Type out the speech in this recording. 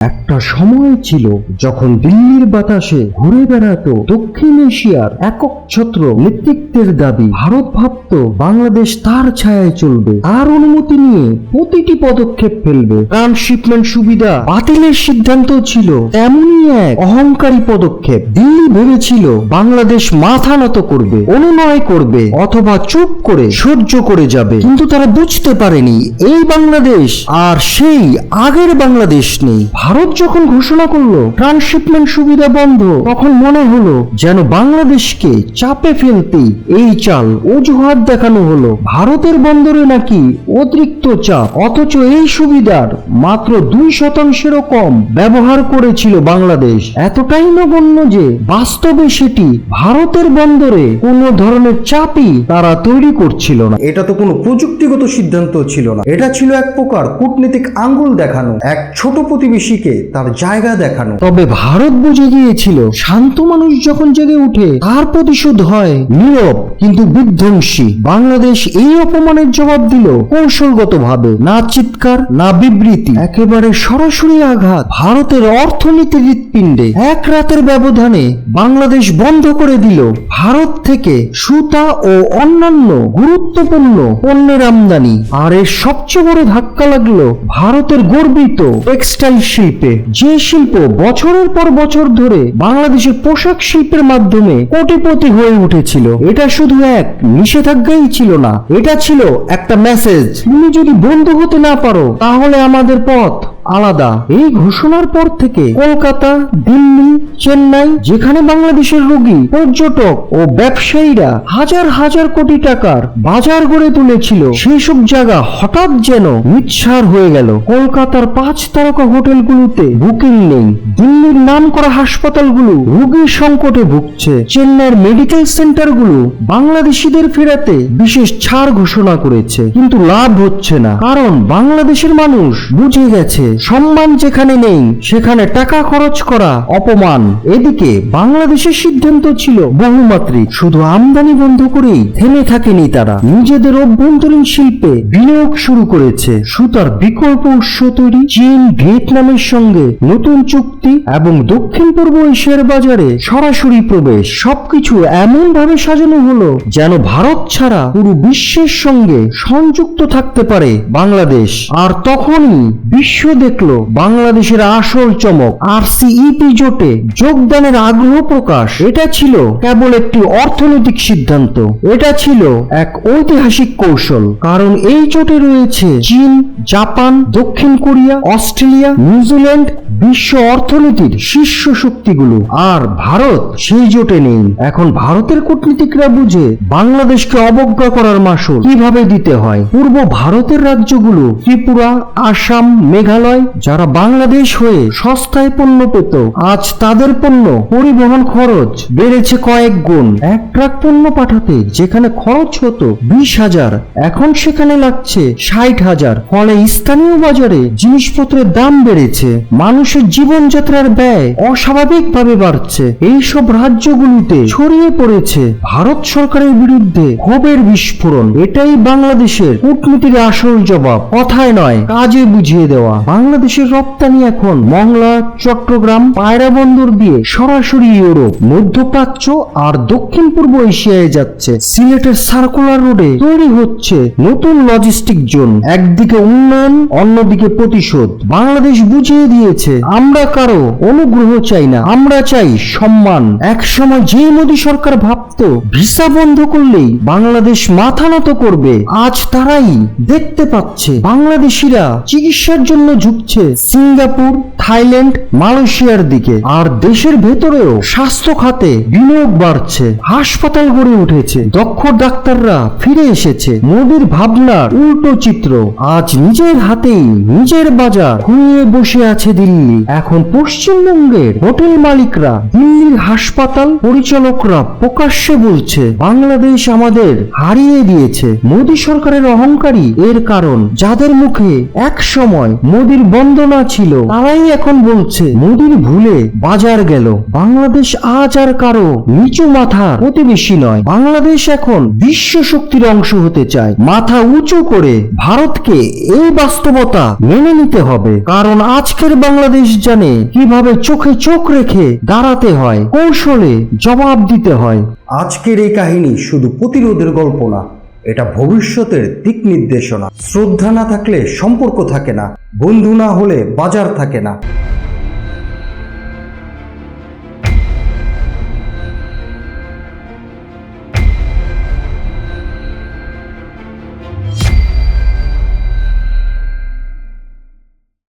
একটা সময় ছিল যখন দিল্লির বাতাসে ঘুরে বেড়াতো দক্ষিণ এশিয়ার একক ছত্র নেতৃত্বের দাবি, ভারত ভাবত বাংলাদেশ তার ছায়ায় চলবে, তার অনুমতি নিয়ে প্রতিটি পদক্ষেপ ফেলবে। ট্রান্সশিপমেন্ট সুবিধা, বাতিলের সিদ্ধান্ত ছিল তেমনই এক অহংকারী পদক্ষেপ। দিল্লি ভেবেছিল বাংলাদেশ মাথা নত করবে, অনুনয় করবে, অথবা চুপ করে সহ্য করে যাবে। কিন্তু তারা বুঝতে পারেনি, এই বাংলাদেশ আর সেই আগের বাংলাদেশ নেই। ভারত যখন ঘোষণা করল, ট্রান্সশিপমেন্ট সুবিধা বন্ধ, তখন মনে হলো যেন বাংলাদেশকে চাপে ফেলতেই এই চাল অজুহাত দেখানো হলো। ভারতের বন্দরে নাকি অতিরিক্ত চাপ, অথচ এই সুবিধার মাত্র দুই শতাংশেরও কম ব্যবহার করেছিল বাংলাদেশ। এতটাই নগণ্য যে বাস্তবে সেটি ভারতের বন্দরে কোনো ধরনের চাপই তারা তৈরি করছিল না। এটা তো কোনো প্রযুক্তিগত সিদ্ধান্ত ছিল না। এটা ছিল এক প্রকার কূটনীতিক আঙ্গুল দেখানো, এক ছোট প্রতিবেশীকে তার জায়গা দেখানো। তবে ভারত বুঝে গিয়েছিল, শান্ত মানুষ যখন জেগে উঠে তার প্রতিশোধ হয় নীরব কিন্তু বিধ্বংসী। বাংলাদেশ এই অপমানের জবাব দিল কৌশলগতভাবে, না চিৎকার, না বিবৃতি। একেবারে সরাসরি আঘাত। ভারতের অর্থনীতির হৃৎপিণ্ডে এক রাতের ব্যবধানে বাংলাদেশ বন্ধ করে দিল। ভারত থেকে সুতা ও অন্যান্য গুরুত্বপূর্ণ পণ্যের আমদানি। আর এর সবচেয়ে বড় ধাক্কা লাগল ভারতের গর্বিত টেক্সটাইল শিল্পে। যে শিল্প বছরের পর বছর ধরে বাংলাদেশের পোশাক শিল্পের মাধ্যমে কোটিপতি হয়ে উঠেছিল, এটা শুধু এক নিষেধাজ্ঞাই ছিল না, এটা ছিল একটা মেসেজ তুমি যদি বন্ধু হতে না পারো, তাহলে আমাদের পথ আলাদা। এই ঘোষণার পর থেকে কলকাতা, দিল্লি, চেন্নাই, যেখানে বাংলাদেশের রোগী, পর্যটক ও ব্যবসায়ীরা হাজার হাজার কোটি টাকার বাজার গড়ে তুলেছিল সেই সব জায়গা হঠাৎ যেন মিৎসার হয়ে গেল। কলকাতার পাঁচ তারকা হোটেলগুলোতে বুকিং নেই। দিল্লির নাম করা হাসপাতালগুলো রোগীর সংকটে ভুগছে। চেন্নাইয়ের মেডিকেল সেন্টারগুলো বাংলাদেশিদের ফেরাতে বিশেষ ছাড় ঘোষণা করেছে। কিন্তু লাভ হচ্ছে না। কারণ বাংলাদেশের মানুষ বুঝে গেছে সম্মান যেখানে নেই, সেখানে টাকা খরচ করা অপমান। এদিকে বাংলাদেশের সিদ্ধান্ত ছিল বহুমাত্রিক। শুধু আমদানি বন্ধ করেই থেমে থাকেনি তারা। নিজেদের অভ্যন্তরীণ শিল্পে বিনিয়োগ শুরু করেছে। সুতার বিকল্প উৎস তৈরি চীন, ভিয়েতনামের সঙ্গে নতুন চুক্তি এবং দক্ষিণ পূর্ব এশিয়ার বাজারে সরাসরি প্রবেশ। সবকিছু এমন ভাবে সাজানো হলো যেন ভারত ছাড়া পুরো বিশ্বের সঙ্গে সংযুক্ত থাকতে পারে বাংলাদেশ। আর তখনই বিশ্ব দেখল বাংলাদেশের আসল চমক আর সিইপি জোটে যোগদানের আগ্রহ প্রকাশ। এটা ছিল কেবল একটি অর্থনৈতিক সিদ্ধান্ত। এটা ছিল এক ঐতিহাসিক কৌশল। কারণ এই জোটে রয়েছে চীন, জাপান, দক্ষিণ কোরিয়া, অস্ট্রেলিয়া, নিউজিল্যান্ড বিশ্ব অর্থনীতির শীর্ষ শক্তিগুলো। আর ভারত সেই জোটে নেই। এখন ভারতের কূটনীতিকরা বুঝে বাংলাদেশকে অবজ্ঞা করার মাসুল কীভাবে দিতে হয়? পূর্ব ভারতের রাজ্যগুলো ত্রিপুরা, আসাম, মেঘালয়, যারা বাংলাদেশ হয়ে সস্তায় পণ্য পেত, আজ তাদের পণ্য পরিবহন খরচ বেড়েছে কয়েক গুণ। এক ট্রাক পণ্য পাঠাতে যেখানে খরচ হতো বিশ হাজার, এখন সেখানে লাগছে ষাট হাজার। ফলে স্থানীয় বাজারে জিনিসপত্রের দাম বেড়েছে। মানুষের জীবনযাত্রার ব্যয় অস্বাভাবিকভাবে বাড়ছে। এইসব রাজ্যগুলিতে ছড়িয়ে পড়েছে ভারত সরকারের বিরুদ্ধে ক্ষোভের বিস্ফোরণ। এটাই বাংলাদেশের কূটনীতির আসল জবাব। কথায় নয়, কাজে বুঝিয়ে দেওয়া। বাংলাদেশের রপ্তানি এখন মংলা, চট্টগ্রাম, পায়রা বন্দর দিয়ে সরাসরি ইউরোপ, মধ্যপ্রাচ্য আর দক্ষিণ পূর্ব এশিয়ায় যাচ্ছে। সিলেটের সার্কুলার রোডে তৈরি হচ্ছে নতুন লজিস্টিক জোন একদিকে উন্নয়ন, অন্যদিকে প্রতিশোধ। বাংলাদেশ বুঝিয়ে দিয়েছে আমরা কারও অনুগ্রহ চাই না। আমরা চাই সম্মান। এক সময় যে মোদী সরকার ভাবতো, ভিসা বন্ধ করলেই বাংলাদেশ মাথা নত করবে, আজ তারাই দেখতে পাচ্ছে। বাংলাদেশিরা চিকিৎসার জন্য ঝুঁকছে সিঙ্গাপুর, থাইল্যান্ড, মালয়েশিয়ার দিকে। আর দেশের ভেতরেও স্বাস্থ্য খাতে বিনিয়োগ বাড়ছে। হাসপাতাল গড়ে উঠেছে। দক্ষ ডাক্তাররা ফিরে এসেছে। মোদির ভাবনার উল্টো চিত্র আজ নিজের হাতেই নিজের বাজার ঘুমিয়ে বসে আছে দিল্লি। এখন পশ্চিমবঙ্গের হোটেল মালিকরা, দিল্লির হাসপাতাল পরিচালকরা প্রকাশ্যে বলছে, বাংলাদেশ আমাদের হারিয়ে দিয়েছে। মোদী সরকারের অহংকারী এর কারণ। যাদের মুখে এক সময় মোদির বন্দনা ছিল, তারাই এখন বলছে, মোদির ভুলে বাজার গেল। বাংলাদেশ আজ আর কারও নিচু মাথার প্রতিবেশী নয়। বাংলাদেশ এখন বিশ্ব শক্তির অংশ হতে চায়। মাথা উঁচু করে ভারতকে এই বাস্তবতা মেনে নিতে হবে। কারণ আজকের বাংলাদেশ জানে কীভাবে চোখে চোখ রেখে দাঁড়াতে হয়, কৌশলে জবাব দিতে হয়। আজকের এই কাহিনী শুধু প্রতিরোধের গল্প না, এটা ভবিষ্যতের দিক নির্দেশনা। শ্রদ্ধা না থাকলে সম্পর্ক থাকে না, বন্ধু না হলে বাজার থাকে না।